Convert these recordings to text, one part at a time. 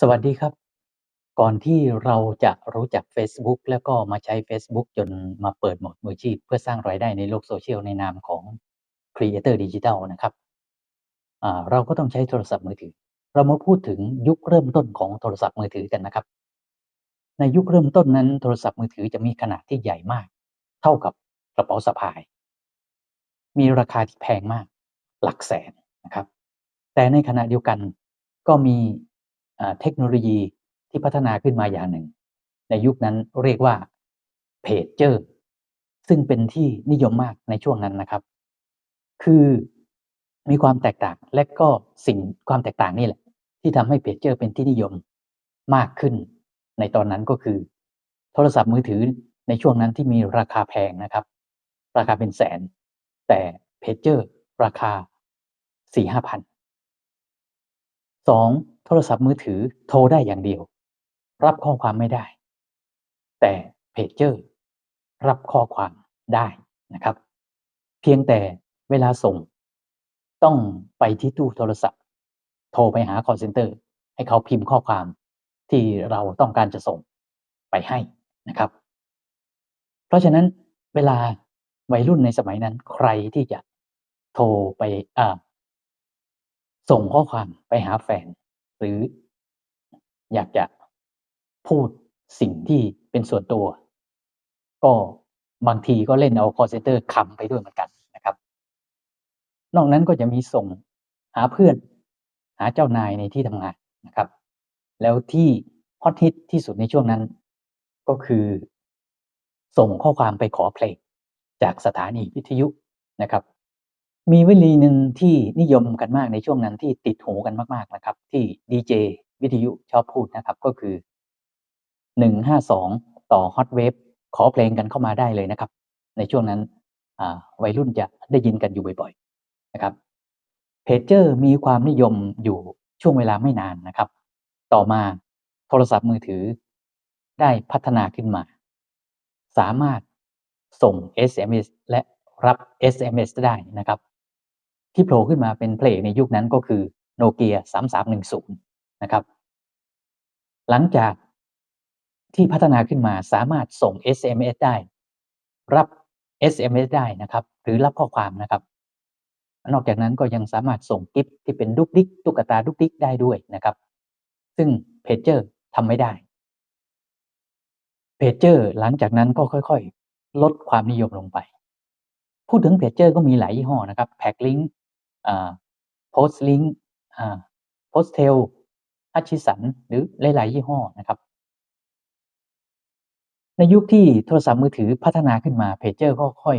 สวัสดีครับ ก่อนที่เราจะรู้จักเฟซบุ๊กแล้วก็มาใช้เฟซบุ๊กจนมาเปิดหมดมือชีพ เพื่อสร้างรายได้ในโลกโซเชียลในนามของ Creator Digital นะครับอ่าเราก็ต้องใช้โทรศัพท์มือถือ เรามาพูดถึงยุคเริ่มต้นของโทรศัพท์มือถือกันนะครับ ในยุคเริ่มต้นนั้นโทรศัพท์มือถือจะมีขนาดที่ใหญ่มาก เท่ากับกระเป๋าสะพาย มีราคาที่แพงมาก หลักแสนนะครับ แต่ในขณะเดียวกันก็มี เทคโนโลยีที่พัฒนาขึ้นมาอย่างหนึ่ง ในยุคนั้นเรียกว่าเพจเจอร์ซึ่งเป็นที่นิยมมากในช่วงนั้นนะครับ คือมีความแตกต่างและก็สิ่งความแตกต่างนี่แหละ ที่ทำให้เพจเจอร์เป็นที่นิยมมากขึ้น ในตอนนั้นก็คือ โทรศัพท์มือถือในช่วงนั้นที่มีราคาแพงนะครับ ราคาเป็นแสน แต่เพจเจอร์ราคา4-5,000 2 โทรศัพท์มือถือโทรได้อย่างเดียว รับข้อความไม่ได้ แต่เพจเจอร์รับข้อความได้นะครับ เพียงแต่เวลาส่ง ต้องไปที่ตู้โทรศัพท์ โทรไปหาคอลเซนเตอร์ ให้เขาพิมพ์ข้อความที่เราต้องการจะส่งไปให้นะครับ เพราะฉะนั้นเวลาวัยรุ่นในสมัยนั้น ใครที่จะโทรไปอ่าส่งข้อความไปหาแฟน หรืออยากจะพูดสิ่งที่เป็นส่วนตัว ก็บางทีก็เล่นเอาคอเซนเตอร์ขำไปด้วยเหมือนกันนะครับ นอกนั้นก็จะมีส่งหาเพื่อน หาเจ้านายในที่ทำงานนะครับ แล้วที่ฮอตฮิตที่สุดในช่วงนั้น ก็คือ ส่งข้อความไปขอเพลงจากสถานีวิทยุนะครับ มีวลีหนึ่งที่นิยมกันมากในช่วงนั้นที่ติดหูกันมากๆนะครับ ที่ดีเจวิทยุชอบพูดนะครับก็คือ 152 ต่อฮอตเวฟขอเพลงกันเข้ามาได้เลยนะครับ ในช่วงนั้นวัยรุ่นจะได้ยินกันอยู่บ่อยๆนะครับเพจเจอร์มีความนิยมอยู่ช่วงเวลาไม่นานนะครับ ต่อมาโทรศัพท์มือถือได้พัฒนาขึ้นมา สามารถส่ง SMS และรับ SMS ได้นะครับ ที่โผล่ขึ้นมาเป็นเพระเอกในยุคนั้นก็คือ Nokia 3310นะครับ หลังจากที่พัฒนาขึ้นมาสามารถส่ง SMS ได้ รับ SMS ได้นะครับ หรือรับข้อความนะครับ นอกจากนั้นก็ยังสามารถส่งกิฟที่เป็นดุกดิกตุ๊กตาดุกดิกได้ด้วยนะครับ ซึ่งเพจเจอร์ทำไม่ได้เพจเจอร์หลังจากนั้นก็ค่อยๆ ลดความนิยมลงไป พูดถึงเพจเจอร์ก็มีหลายยี่ห้อนะครับแพ็กลิง Packlink อ่า Postlink อ่า Postel Hutchison หรือหลาย ๆ ยี่ห้อนะครับ ในยุคที่โทรศัพท์มือถือพัฒนาขึ้นมาเพจเจอร์ก็ค่อย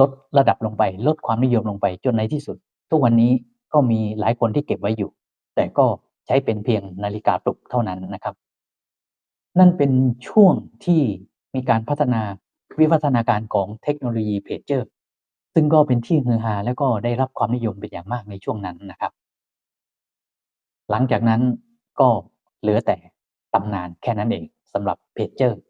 ลดระดับลงไป ลดความนิยมลงไปจนในที่สุด ทุกวันนี้ก็มีหลายคนที่เก็บไว้อยู่ แต่ก็ใช้เป็นเพียงนาฬิกาปลุกเท่านั้นนะครับ นั่นเป็นช่วงที่มีการพัฒนาวิวัฒนาการของเทคโนโลยีเพจเจอร์ ซึ่งก็เป็นที่ฮือฮาและก็ได้รับความนิยมเป็นอย่างมากในช่วงนั้นนะครับ หลังจากนั้นก็เหลือแต่ตำนานแค่นั้นเองสำหรับเพจเจอร์